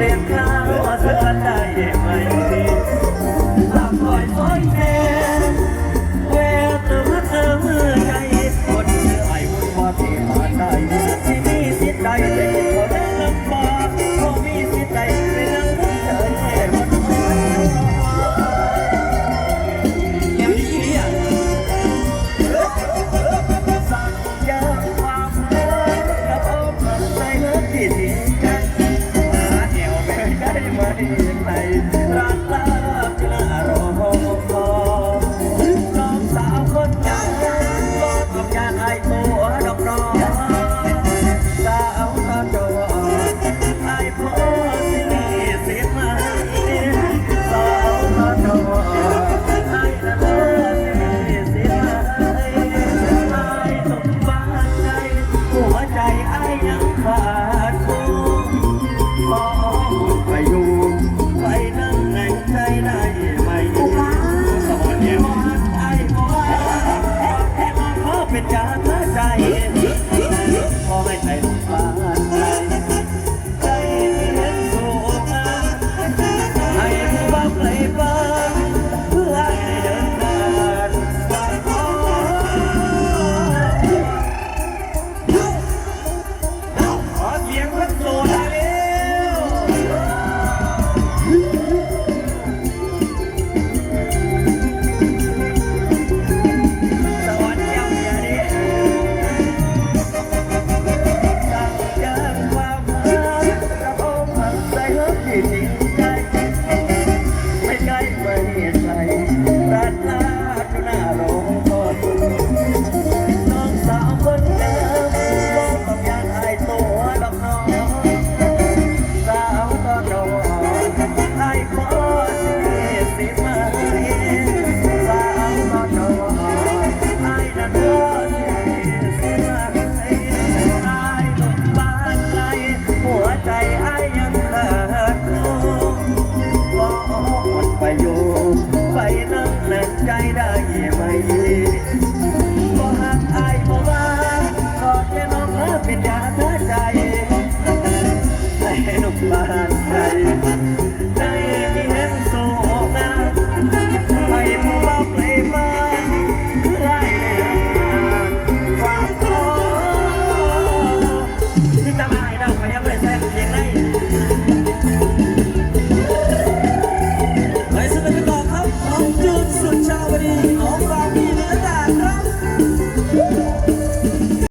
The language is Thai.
เด็กข้าวสักวันได้ไหมดีหากคอยคอยแทนแววเธอเธอเมื่อไงคนเธอไอ้วุ่นวายที่ผ่านได้ ไปอยู่ไปนั่งในใจได้ไหมสมอนเยี่ยมไอ้ขอขอเป็นยาเธอใจขอให้ใจลงฟ้าใจใจเห็นโสดาให้ผู้บังไหลบ้าเพื่อให้เดินทางขอเสีย